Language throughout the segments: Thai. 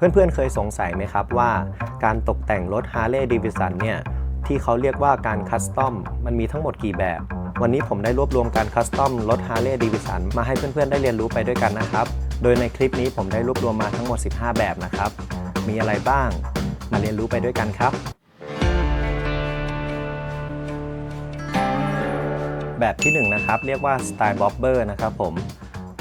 เพื่อนๆ เคยสงสัยไหมครับว่าการตกแต่งรถ Harley Davidson เนี่ยที่เขาเรียกว่าการคัสตอมมันมีทั้งหมดกี่แบบ วันนี้ผมได้รวบรวมการคัสตอมรถ Harley Davidson มาให้เพื่อนๆ ได้เรียนรู้ไปด้วยกันนะครับ โดยในคลิปนี้ผมได้รวบรวมมาทั้งหมด 15 แบบนะครับ มีอะไรบ้างมาเรียนรู้ไปด้วยกันครับ แบบที่1นะครับเรียกว่าสไตล์บ๊อบเบอร์นะครับผม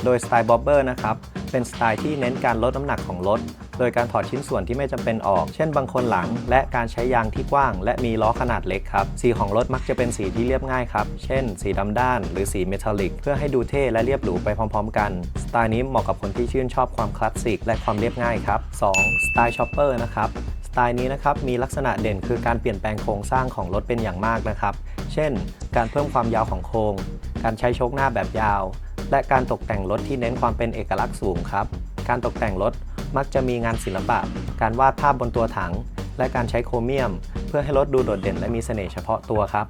โดยสไตล์บ๊อบเบอร์นะครับเป็นสไตล์ที่เน้นการลดน้ำหนักของรถ โดยการถอดชิ้นส่วนที่ไม่จำเป็นออก เช่นบางคนหลัง และการใช้ยางที่กว้าง และมีล้อขนาดเล็กครับ สีของรถมักจะเป็นสีที่เรียบง่ายครับ เช่น สีดำด้าน หรือสีเมทัลลิก เพื่อให้ดูเท่และเรียบหรูไปพร้อมๆ กัน สไตล์นี้เหมาะกับคนที่ชื่นชอบความคลาสสิกและความเรียบง่ายครับ 2. สไตล์ช็อปเปอร์นะครับสไตล์นี้นะครับมีลักษณะเด่นคือการเปลี่ยนแปลงโครงสร้างของรถเป็นอย่างมากนะครับ เช่น การเพิ่มความยาวของโครง การใช้โชคหน้าแบบยาว และการตกแต่งรถที่เน้นความเป็นเอกลักษณ์สูงครับ การตกแต่งรถ มักจะมีงานศิลปะ การวาดภาพบนตัวถัง และการใช้โครเมียม เพื่อให้รถดูโดดเด่นและมีเสน่ห์เฉพาะตัวครับ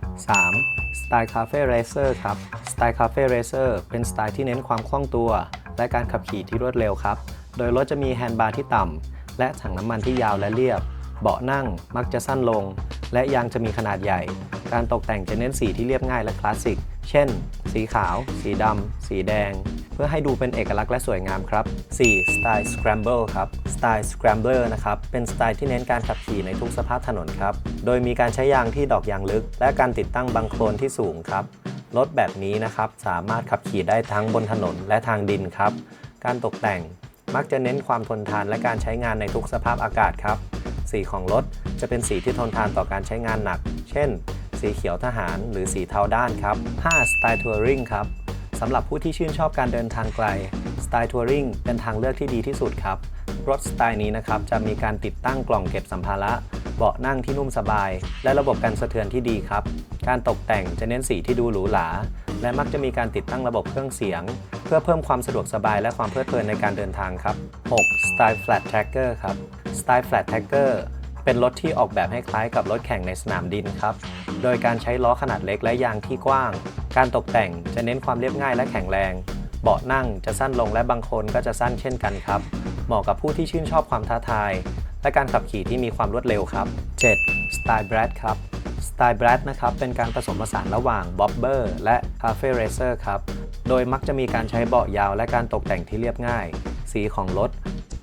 3. สไตล์คาเฟ่เรเซอร์ครับ สไตล์คาเฟ่เรเซอร์เป็นสไตล์ที่เน้นความคล่องตัว และการขับขี่ที่รวดเร็วครับ โดยรถจะมีแฮนด์บาร์ที่ต่ำและถังน้ำมันที่ยาวและเรียบ เบาะนั่งมักจะสั้นลง และยางจะมีขนาดใหญ่ การตกแต่งจะเน้นสีที่เรียบง่ายและคลาสสิก เช่น สีขาว สีดำ สีแดง เพื่อให้ดูเป็นเอกลักษณ์และสวยงามครับ 4. สไตล์ Scramble ครับ สไตล์ Scrambler นะครับ เป็นสไตล์ที่เน้นการขับขี่ในทุกสภาพถนนครับ โดยมีการใช้ยางที่ดอกยางลึก และการติดตั้งบังโคลนที่สูงครับ รถแบบนี้นะครับสามารถขับขี่ได้ทั้งบนถนนและทางดินครับ การตกแต่งมักจะเน้นความทนทานและการใช้งานในทุกสภาพอากาศครับ สีของรถจะเป็นสีที่ทนทานต่อการใช้งานหนัก เช่น สีเขียวทหาร หรือสีเทาด้านครับ 5. สไตล์ทัวริงครับสำหรับผู้ที่ชื่นชอบการเดินทางไกลสไตล์ทัวริงเป็นทางเลือกที่ดีที่สุดครับ รถสไตล์นี้นะครับจะมีการติดตั้งกล่องเก็บสัมภาระ เบาะนั่งที่นุ่มสบาย และระบบกันสะเทือนที่ดีครับ การตกแต่งจะเน้นสีที่ดูหรูหราและมักจะมีการติดตั้งระบบเครื่องเสียง เพื่อเพิ่มความสะดวกสบายและความเพลิดเพลินในการเดินทางครับ 6. สไตล์ flat tracker ครับสไตล์ flat tracker เป็นรถที่ออกแบบให้คล้ายกับรถแข่งในสนามดินครับ โดยการใช้ล้อขนาดเล็กและยางที่กว้าง การตกแต่งจะเน้นความเรียบง่ายและแข็งแรง เบาะนั่งจะสั้นลงและบางคนก็จะสั้นเช่นกันครับ เหมาะกับผู้ที่ชื่นชอบความท้าทาย และการขับขี่ที่มีความรวดเร็วครับ 7. สไตล์ Brad ครับสไตล์ Brad นะครับเป็นการผสมผสานระหว่าง Bobber และ Cafe Racer ครับ โดยมักจะมีการใช้เบาะยาวและการตกแต่งที่เรียบง่าย สีของรถ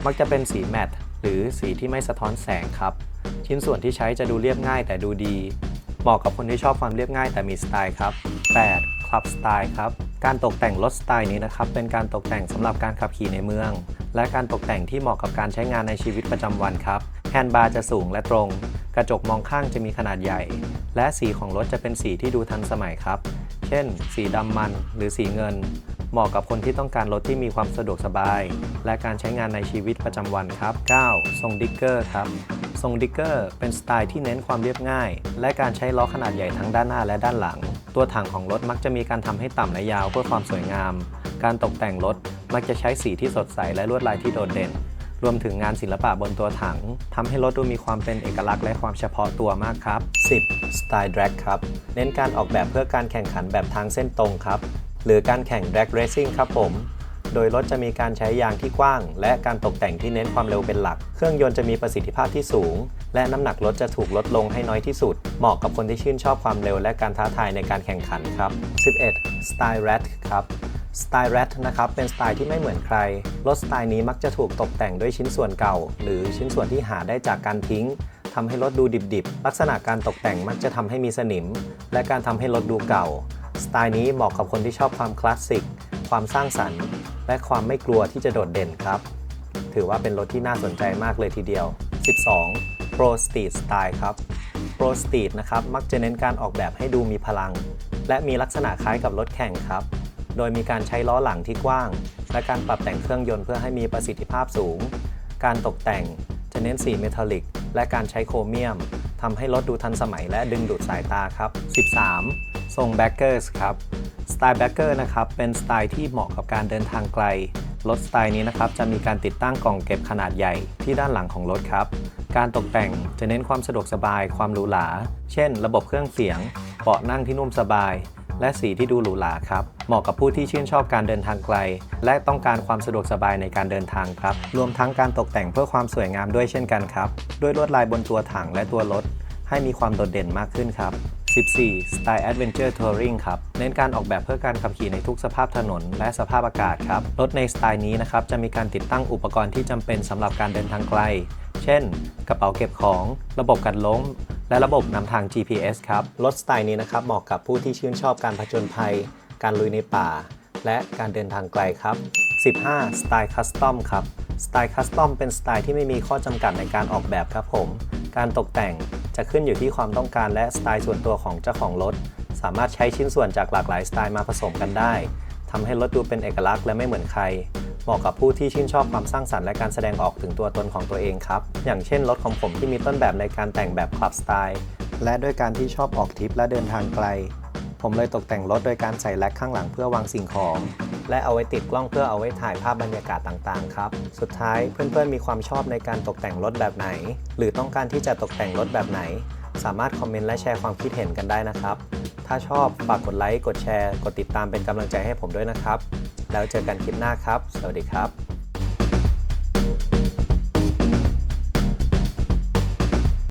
มักจะเป็นสีแมตต์หรือสีที่ไม่สะท้อนแสงครับ ชิ้นส่วนที่ใช้จะดูเรียบง่ายแต่ดูดี เหมาะกับคนที่ชอบความเรียบง่ายแต่มีสไตล์ครับ 8. คลับสไตล์ครับ การตกแต่งรถสไตล์นี้นะครับ เป็นการตกแต่งสำหรับการขับขี่ในเมือง และการตกแต่งที่เหมาะกับการใช้งานในชีวิตประจำวันครับแฮนด์บาร์จะสูงและตรง กระจกมองข้างจะมีขนาดใหญ่ และสีของรถจะเป็นสีที่ดูทันสมัยครับ เช่น สีดำมันหรือสีเงิน เหมาะกับคนที่ต้องการรถที่มีความสะดวกสบาย และการใช้งานในชีวิตประจำวันครับ 9. ทรงดิกเกอร์ครับทรงดิกเกอร์เป็นสไตล์ที่เน้นความเรียบง่าย และการใช้ล้อขนาดใหญ่ทั้งด้านหน้าและด้านหลัง ตัวถังของรถมักจะมีการทำให้ต่ำและยาวเพื่อความสวยงาม การตกแต่งรถมักจะใช้สีที่สดใสและลวดลายที่โดดเด่น รวมถึงงานศิลปะบนตัวถังทำให้รถดูมีความเป็นเอกลักษณ์และความเฉพาะตัวมากครับ 10. Style Drag ครับ เน้นการออกแบบเพื่อการแข่งขันแบบทางเส้นตรงครับ หรือการแข่ง Drag Racing ครับผม โดยรถจะมีการใช้ยางที่กว้าง และการตกแต่งที่เน้นความเร็วเป็นหลัก เครื่องยนต์จะมีประสิทธิภาพที่สูง และน้ำหนักรถจะถูกลดลงให้น้อยที่สุด เหมาะกับคนที่ชื่นชอบความเร็วและการท้าทายในการแข่งขันครับ 11. Style Rat ครับสไตล์ Rat นะครับเป็นสไตล์ที่ไม่เหมือนใคร รถสไตล์นี้มักจะถูกตกแต่งด้วยชิ้นส่วนเก่า หรือชิ้นส่วนที่หาได้จากการทิ้งทำให้รถดูดิบๆ ลักษณะการตกแต่งมักจะทำให้มีสนิม และการทำให้รถดูเก่า สไตล์นี้เหมาะกับคนที่ชอบความคลาสสิก ความสร้างสรรค์ และความไม่กลัวที่จะโดดเด่นครับ ถือว่าเป็นรถที่น่าสนใจมากเลยทีเดียว 12. Pro Street Style ครับ Pro Street นะครับ มักจะเน้นการออกแบบให้ดูมีพลัง และมีลักษณะคล้ายกับรถแข่งครับ โดยมีการใช้ล้อหลังที่กว้าง และการปรับแต่งเครื่องยนต์เพื่อให้มีประสิทธิภาพสูง การตกแต่งจะเน้นสีเมทัลลิก และการใช้โครเมียม ทำให้รถดูทันสมัยและดึงดูดสายตาครับ 13. ทรงแบ็กเกอร์สครับสไตล์แบ็กเกอร์นะครับเป็นสไตล์ที่เหมาะกับการเดินทางไกล รถสไตล์นี้นะครับจะมีการติดตั้งกล่องเก็บขนาดใหญ่ที่ด้านหลังของรถครับ การตกแต่งจะเน้นความสะดวกสบายความหรูหรา เช่น ระบบเครื่องเสียง เบาะนั่งที่นุ่มสบาย และสีที่ดูหรูหราครับ เหมาะกับผู้ที่ชื่นชอบการเดินทางไกล และต้องการความสะดวกสบายในการเดินทางครับ รวมทั้งการตกแต่งเพื่อความสวยงามด้วยเช่นกันครับด้วยลวดลายบนตัวถังและตัวรถ ให้มีความโดดเด่นมากขึ้นครับ 14 Style Adventure Touring ครับ เน้นการออกแบบเพื่อการขับขี่ในทุกสภาพถนน และสภาพอากาศครับ รถในสไตล์นี้นะครับ จะมีการติดตั้งอุปกรณ์ที่จำเป็นสำหรับการเดินทางไกล เช่น กระเป๋าเก็บของ ระบบกันล้ม และระบบนำทาง GPS ครับ รถสไตล์นี้นะครับเหมาะกับผู้ที่ชื่นชอบการผจญภัย การลุยในป่า และการเดินทางไกลครับ 15 สไตล์คัสตอมครับ สไตล์คัสตอมเป็นสไตล์ที่ไม่มีข้อจำกัดในการออกแบบครับผม การตกแต่งจะขึ้นอยู่ที่ความต้องการและสไตล์ส่วนตัวของเจ้าของรถ สามารถใช้ชิ้นส่วนจากหลากหลายสไตล์มาผสมกันได้ทำให้รถดูเป็นเอกลักษณ์และไม่เหมือนใคร เหมาะกับผู้ที่ชื่นชอบความสร้างสรรค์และการแสดงออกถึงตัวตนของตัวเองครับ อย่างเช่นรถของผมที่มีต้นแบบในการแต่งแบบคลับสไตล์และด้วยการที่ชอบออกทริปและเดินทางไกล ผมเลยตกแต่งรถโดยการใส่แร็คข้างหลังเพื่อวางสิ่งของ และเอาไว้ติดกล้องเพื่อเอาไว้ถ่ายภาพบรรยากาศต่างๆครับ สุดท้ายเพื่อนๆมีความชอบในการตกแต่งรถแบบไหน หรือต้องการที่จะตกแต่งรถแบบไหน สามารถคอมเมนต์และแชร์ความคิดเห็นกันได้นะครับ ถ้าชอบฝากกดไลค์กดแชร์ กดติดตามเป็นกำลังใจให้ผมด้วยนะครับ แล้วเจอกันคลิปหน้าครับ สวัสดีครับ